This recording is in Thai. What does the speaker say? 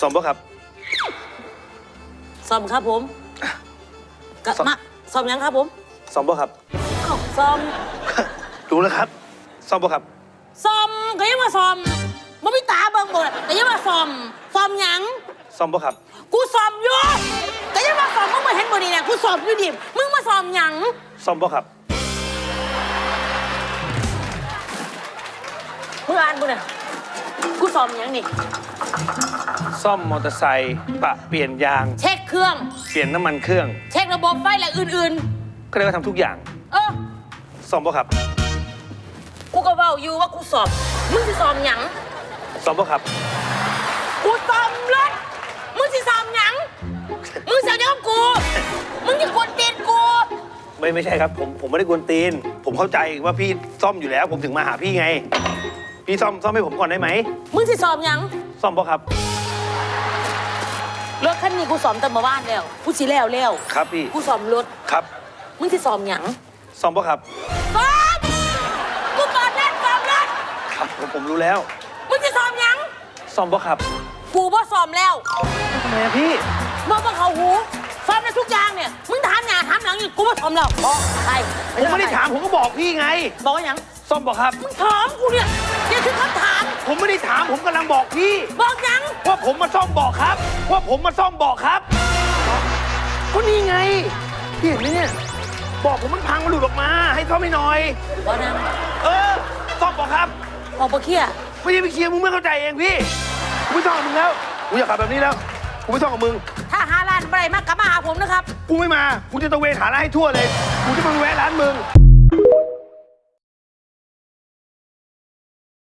ซ่อมบ่ครับ ซ่อมครับผมกะซ่อม มาซ่อมยังครับผมซ่อมบ่ครับ อ้าวซ่อมรู้แล้วครับซ่อมบ่ครับซ่อมก็ยังว่าซ่อมมันไม่ตาเบิ่งบ่ล่ะก็ยังว่าซ่อมซ่อมหยังซ่อมบ่ครับกูซ่อมอยู่ก็ยังว่าซ่อมมึงมาเห็นบ่นี่เนี่ยกูซ่อมอยู่ดิมึงมาซ่อมหยังซ่อมบ่ครับมึงอ่านบ่เนี่ยกูซ่อมหยังนี่ ซ่อมมอเตอร์ไซค์ปะเปลี่ยนยาง เช็คเครื่อง เปลี่ยนน้ำมันเครื่อง เช็คระบบไฟและอื่นก็เรียกว่าทำทุกอย่างๆ เออ ซ่อมบ่ครับกูก็เว้าอยู่ว่ากูซ่อมมึงสิซ่อมหยัง ซ่อมบ่ครับ กูซ่อมรถมึงสิซ่อมหยัง มึงเสียเดี๋ยวกับกู มึงจะกดเด็ดกู ไม่ไม่ใช่ครับผมผมไม่ได้กวนตีน ผมเข้าใจว่าพี่ซ่อมอยู่แล้ว ผมถึงมาหาพี่ไง พี่ซ่อมซ่อมให้ผมก่อนได้ไหมมึงสิซ่อมหยัง ซ่อมบ่ครับ รถคันนี้กูซ่อมแต่เมื่อวานแล้วกูสิแล้วแล้วครับพี่ กูซ่อมรถครับมึงสิซ่อมหยังซ่อมบ่ครับซ่อมกูเปิดแน่ซ่อมรถครับผมผมรู้แล้วมึงสิซ่อมหยังซ่อมบ่ครับกูบ่ซ่อมแล้วทำไมอะพี่ามหลังอีกกูบ่ซ่อมแล้วบอกไปผมไม่ได้ถามผมก็บอกพี่ไง บอกว่าหยังซ่อมบ่ครับ มึงถามกูเนี่ยนี่คือคำถาม ผมไม่ได้ถามผมกำลังบอกพี่ บอกหยังว่าผมมาซ่อมบาะครับ ว่าผมมาซ่อมบาะครับก็นี่ไงพี่เห็นไหมเนี่ยบอกผมมันพังมันหลุดออกมา ให้ซ่อมให้หน่อย บอกนะเออซ่อมบาะครับบอกบ่เคีย ไม่ได้ไปเคลียร์มึงไม่เข้าใจเองพี่กูไม่ซ่อมกับมึงแล้วกูอยากขับแบบนี้แล้ว กูไม่ซ่อมกับมึง ถ้าหาร้านอะไรมากกลับมาหาผมนะครับ กูไม่มา กูจะตะเวนหาร้านให้ทั่วเลย กูจะมาแวะร้านมึง